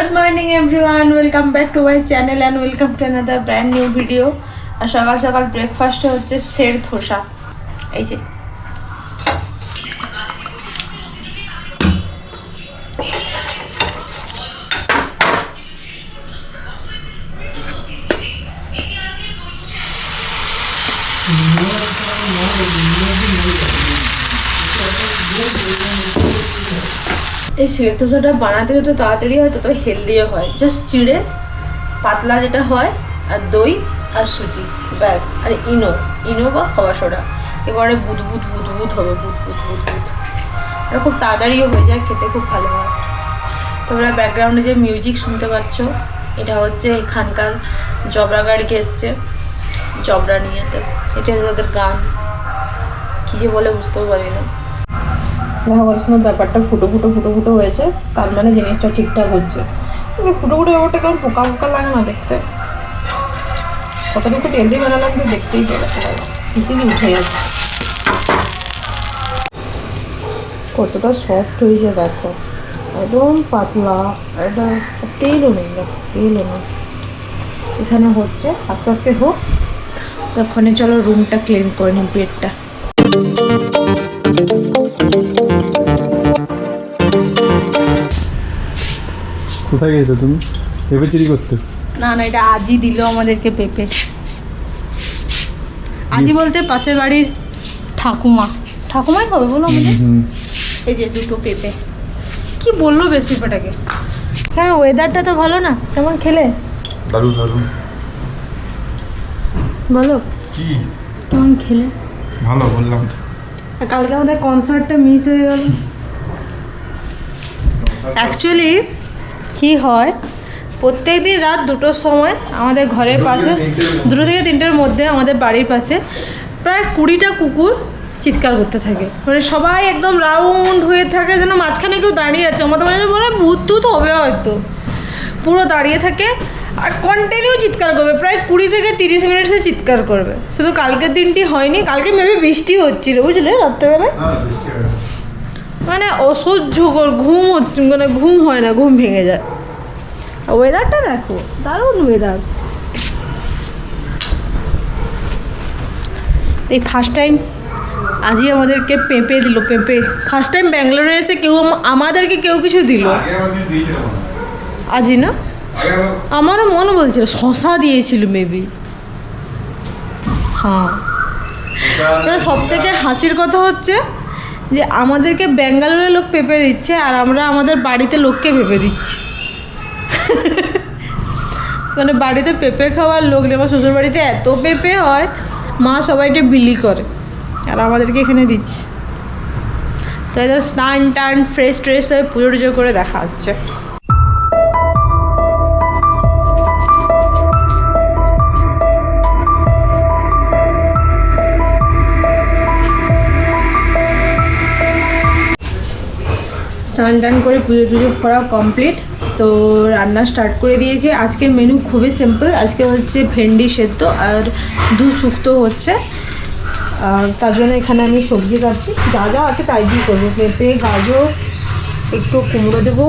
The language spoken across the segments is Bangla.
Good morning everyone welcome back to my channel and welcome to another brand new video আর সকাল সকাল ব্রেকফাস্টে হচ্ছে সের ধোসা। এই যে এই সের ধোসাটা বানাতে যত তাড়াতাড়ি হয় তত হেলদিও হয়। জাস্ট চিড়ে, পাতলা যেটা হয়, আর দই আর সুজি, ব্যাস। আর ইনো ইনো বা খাওয়া সোডা এবারে বুদবুদ বুদবুদ হবে, বুদবুদ বুদবুদ। আর খুব তাড়াতাড়িও হয়ে যায়, খেতে খুব ভালো হয়। তোমরা ব্যাকগ্রাউন্ডে যে মিউজিক শুনতে পাচ্ছ, এটা হচ্ছে এখানকার জবরা গাড়িকে এসছে। জবরা নিয়েতে। এটা তাদের গান। কী যে বলে বুঝতেও পারি না দেখা সময় ব্যাপারটা ফুটো ফুটো ফুটো ফুটো হয়েছে, তার মানে জিনিসটা ঠিকঠাক হচ্ছে। কিন্তু ফুটো ফুটো ব্যাপারটা কেমন পোকা পোকা লাগে না দেখতে। কতটুকু তেল দিয়ে বানালাম তো দেখতেই পেলে ইসিলি উঠে যাচ্ছে। কতটা সফট হয়েছে, দেখো। একদম পাতলা, একদম তেলও নেই, দেখো, তেলও নেই। এখানে হচ্ছে, আস্তে আস্তে হোক, তখনই চলো রুমটা ক্লিন করে নিই বেডটা কোথায় গেছো তুমি? ভেবে চুরি করতে। না না এটা আজই দিল আমাদেরকে পেঁপে। আজই বলতে পাশের বাড়ির ঠাকুমা। ঠাকুমাই হবে বলো আমাদের? এই যে দুটো পেঁপে। কি বলল বেশ পেঁপেটাকে? হ্যাঁ ওয়েদারটা তো ভালো না কেমন খেলে? দারুণ দারুণ। বলো। কি? কেমন খেলে? ভালো বললাম। কালকে আমাদের কনসার্টটা মিস হয়ে গেল। অ্যাকচুয়ালি কি হয়? প্রত্যেক দিন রাত দুটোর সময় আমাদের ঘরের পাশে দুটো থেকে তিনটের মধ্যে আমাদের বাড়ির পাশে প্রায় কুড়িটা কুকুর চিৎকার করতে থাকে। মানে সবাই একদম রাউন্ড হয়ে থাকে যেন মাঝখানে কেউ দাঁড়িয়ে আছে। আমাদের মানে বলে ভূত টুত হবে হয়তো। পুরো দাঁড়িয়ে থাকে আর কন্টিনিউ চিৎকার করবে। প্রায় কুড়ি থেকে তিরিশ মিনিট সে চিৎকার করবে। শুধু কালকের দিনটি হয়নি কালকে মেবি বৃষ্টি হচ্ছিল বুঝলে? রাত্রেবেলায়? মানে অসহ্যকর ঘুম হচ্ছে মানে ঘুম হয় না ঘুম ভেঙে যায়। ওয়েদারটা দেখো দারুণ ওয়েদার এই ফার্স্ট টাইম আজই আমাদেরকে পেঁপে দিল পেঁপে। ফার্স্ট টাইম ব্যাঙ্গালোরে এসে কেউ আমাদেরকে কেউ কিছু দিল? আজই না? আমারও মনে বলছিল শশা দিয়েছিল মেবি হ্যাঁ। মানে সব থেকে হাসির কথা হচ্ছে যে আমাদেরকে ব্যাঙ্গালোরের লোক পেঁপে দিচ্ছে আর আমরা আমাদের বাড়িতে লোককে পেঁপে দিচ্ছি। মানে বাড়িতে পেঁপে খাওয়ার লোক নেই, আমার শ্বশুর বাড়িতে এত পেঁপে হয়, মা সবাইকে বিলি করে আর আমাদেরকে এখানে দিচ্ছে। তাই স্নান টান ফ্রেশ ট্রেশ হয়ে পুজো টুজো করে দেখা হচ্ছে। স্নান টান করে পুজো টুজো করা কমপ্লিট তো রান্না স্টার্ট করে দিয়েছি। আজকের মেনু খুবই সিম্পল আজকে হচ্ছে ভেন্ডি সেদ্ধ আর দু শুক্তো হচ্ছে। আর তার জন্য এখানে আমি সবজি কাটছি। যা যা আছে তাই দিয়ে করব। পেঁপে, গাজর, একটু কুমড়ো দেবো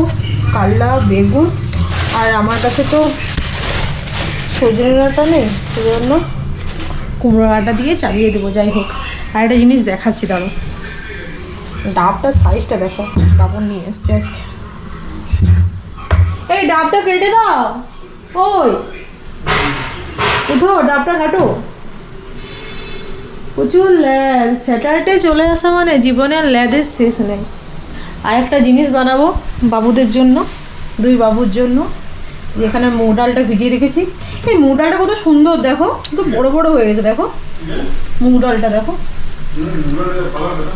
কাল্লা বেগুন। আর আমার কাছে তো সজনে ডাঁটা নেই, সেজন্য কুমড়ো ডাঁটা দিয়ে চালিয়ে দেবো। যাই হোক আর একটা জিনিস দেখাচ্ছি দাঁড়ো ডাবটার সাইজটা দেখো। ডাবন নিয়ে এসছে আজকে। এই ডাবটা কেটে দাও। ওই। উঠো, ডাবটা কাটো। প্রচুর ল্যাদ স্যাটারডে চলে আসা মানে জীবনের ল্যাদের শেষ নেই। আর একটা জিনিস বানাবো বাবুদের জন্য, দুই বাবুর জন্য। যেখানে মুগ ডালটা ভিজিয়ে রেখেছি। এই মুগ ডালটা কত সুন্দর, দেখো। কিন্তু বড় বড় হয়ে গেছে, দেখো। মুগ ডালটা, দেখো।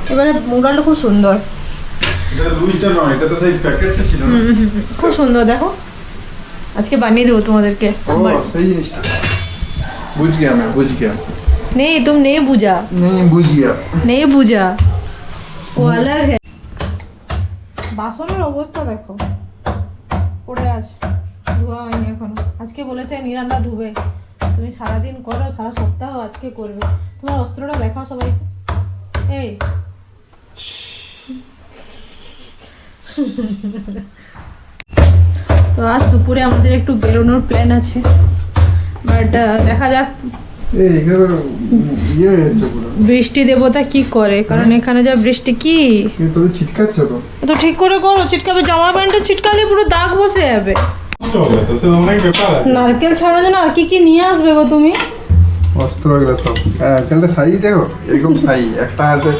এবারে মুগ ডালটা খুব সুন্দর। খুব সুন্দর দেখো। আজকে বানিয়ে দেবো তোমাদেরকে নেই তুমি নেই বুঝা। নেই বুঝিয়া নেই বুঝা। ও আলাদা বাসনের অবস্থা দেখো। পড়ে আছে। ধোয়া হয়নি এখনও। আজকে বলেছে নিরান্না ধুবে। তুমি সারাদিন করো সারা সপ্তাহ আজকে করবে। তোমার অস্ত্রটা দেখাও সবাই এই তো আজ দুপুরে আমাদের একটু বেরোনোর প্ল্যান আছে বাট দেখা যাক। ইয়ে হয়ে বৃষ্টি দেবতা কি করে? কারণ এখানে যা বৃষ্টি কি? তো। ঠিক করে করো চিটকাবে জামা প্যান্টে চিটকালে পুরো দাগ বসে যাবে। নারকেল ছাড়া যেন আর কি কি নিয়ে আসবে গো তুমি? অস্ত্র এগুলো সব। হ্যাঁ একটা সাইজ দেখো এরকম সাইজ একটা হাতে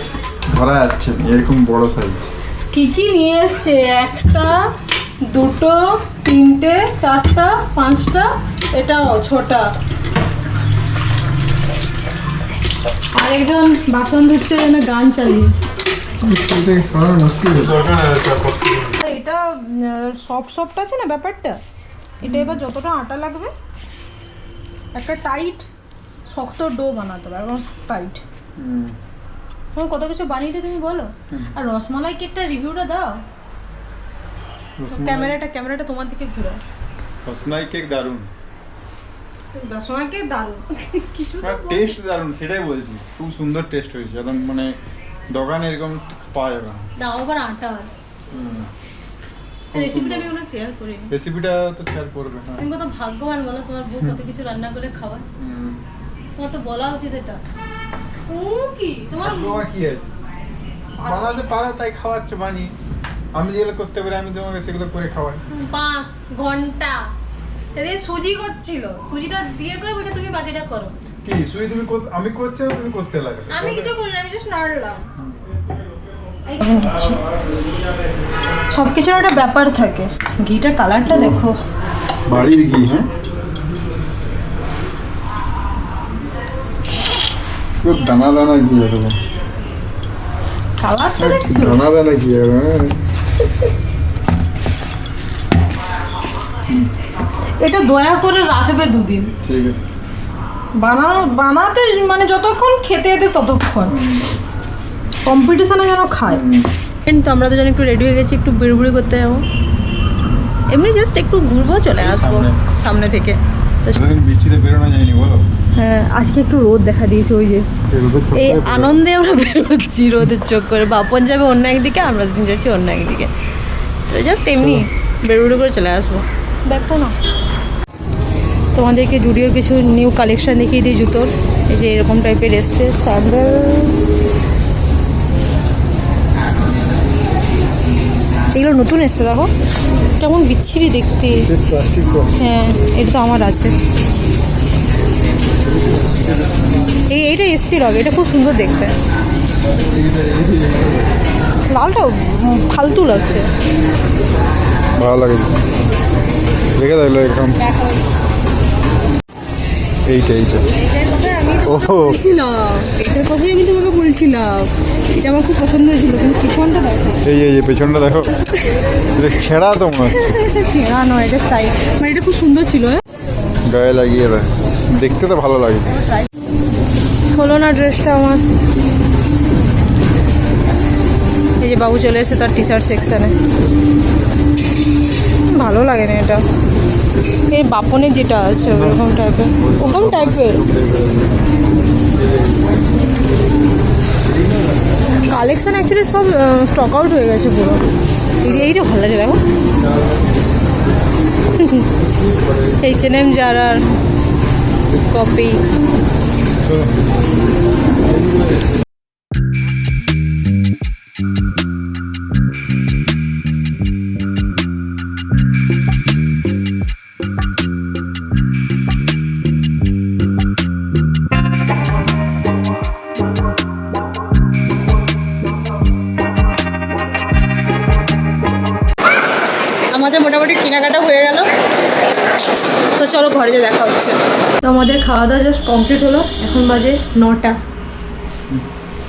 ধরা যাচ্ছে এরকম বড় সাইজ। কি কি নিয়ে এসছে? একটা, দুটো, তিনটে, চারটা, পাঁচটা, এটাও ছোটা। আরেকজন বাসন ধুচ্ছে যেন গান চালিয়ে। এটা সফট সফট আছে না ব্যাপারটা? এটা এবার যতটা আটা লাগবে, একটা টাইট, শক্ত ডো বানাতে হবে, একদম টাইট। হুম। তুমি কত কিছু বানিয়ে তুমি বলো? আর রসমালাই কেকটা রিভিউটা দাও। ক্যামেরাটা ক্যামেরাটা তোমার দিকে ঘুরাও রসমালাই কেক দারুণ। রসমালাই কেক দারুণ। কিছু টেস্ট দারুণ সেটাই বলছি। খুব সুন্দর টেস্ট হয়েছে। একদম মানে দোকানে এরকম পাওয়া যাবে না। দাও আবার আটা। রেসিপিটা আমি কোনো শেয়ার করিনি। রেসিপিটা তো শেয়ার করবে হ্যাঁ। তুমি কত ভাগ্যবান বলো তোমার বউ কত কিছু রান্না করে খাওয়ার হুম। তোমার তো বলা উচিত এটা। ও কি তোমার বাবা কি আছে বানাতে পারো তাই খাওয়াচ্ছ বানিয়ে। আমি যেগুলো করতে পারি আমি তোমাকে সেগুলো করে খাওয়াই। পাঁচ ঘণ্টা। এদের সুজি করছিল। সুজিটা দিয়ে করে বলছে তুমি বাকিটা করো। কি সুই তুমি কর- আমি করছি তুমি করতে লাগে আমি কিছু করিনি আমি জাস্ট নাড়লাম। সব কিছুর একটা ব্যাপার থাকে। ঘিটার কালারটা দেখো। বাড়ির ঘি হ্যাঁ? খুব দানা দানা ঘি এরকম দানা দানা ঘি এরকম হ্যাঁ। এটা দয়া করে রাখবে দুদিন। ঠিক আছে। বানানো বানাতে মানে যতক্ষণ খেতে যেতে ততক্ষণ। কম্পিটিশনে যেন খায়। কিন্তু আমরা তো যেন একটু রেডি হয়ে গেছি একটু বেড়বুড়ি করতে যাব। এমনি জাস্ট একটু ঘুরবো চলে আসব। সামনে থেকে। হ্যাঁ আজকে একটু রোদ দেখা দিয়েছে ওই যে। এই আনন্দে আমরা বেরোচ্ছি রোদের চোখ করে। বাপন যাবে অন্য একদিকে আমরা দুজন যাচ্ছি অন্য একদিকে। তো জাস্ট এমনি বেরুড়ে করে চলে আসব। ব্যাগটা না। তোমাদেরকে জুডিওর কিছু নিউ কালেকশন দেখিয়ে দিই জুতোর। এই যে এরকম টাইপের এসছে। স্যান্ডেল এগুলো নতুন এসছে দেখো। কেমন বিচ্ছিরি দেখতে। হ্যাঁ এটা তো আমার আছে। এই এইটা এসছিল আগে এটা খুব সুন্দর দেখতে। লালটা ফালতু লাগছে। ভালো লাগে। রেখে দিলো এরকম এইটা এইটা। বলছিলাম। এটার কথাই আমি তোমাকে বলছিলাম। এটা আমার খুব পছন্দ হয়েছিল কিন্তু পিছনটা দেখো। এই এই এই পেছনটা দেখো। এটা ছেঁড়া তো মনে হচ্ছে। চেনা নয় এটা স্টাইল মানে এটা খুব সুন্দর ছিল হ্যাঁ? গায়ে লাগিয়ে দেয় দেখতে তো ভালো লাগে। হলো না ড্রেসটা আমার। এই যে বাবু চলে এসে তার টি শার্ট সেকশানে ভালো লাগে না এটা। এই বাপনের যেটা আছে, ওরকম টাইপের ওরকম টাইপের কালেকশন অ্যাকচুয়ালি সব স্টক আউট হয়ে গেছে পুরো। এই এইটা ভালো লাগে দেখো। এইচ এন এম যারা কপি কেনাকাটা হয়ে গেল। তো চলো ঘরে যে দেখা হচ্ছে। তো আমাদের খাওয়া দাওয়া জাস্ট কমপ্লিট হলো। এখন বাজে নটা।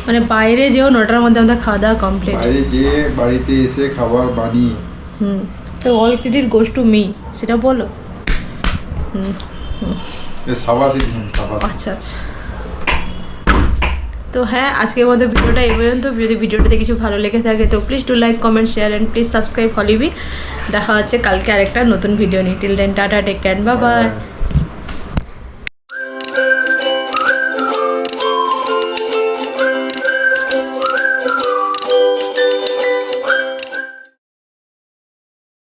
মানে বাইরে যেও নটার মধ্যে আমাদের খাওয়া দাওয়া কমপ্লিট বাইরে যে বাড়িতে এসে খাবার বানিয়ে। হুম। তো all credit goes to me সেটা বলো। হুম এ সাবাসি দিন সাবাস আচ্ছা আচ্ছা। তো হ্যাঁ আজকের মধ্যে ভিডিওটা এই পর্যন্ত। যদি ভিডিওটাতে কিছু ভালো লেগে থাকে, তো please to like comment share and please subscribe হলিবি দেখা হচ্ছে কালকে আরেকটা নতুন ভিডিও নিয়ে। Till then tata take care বা বাই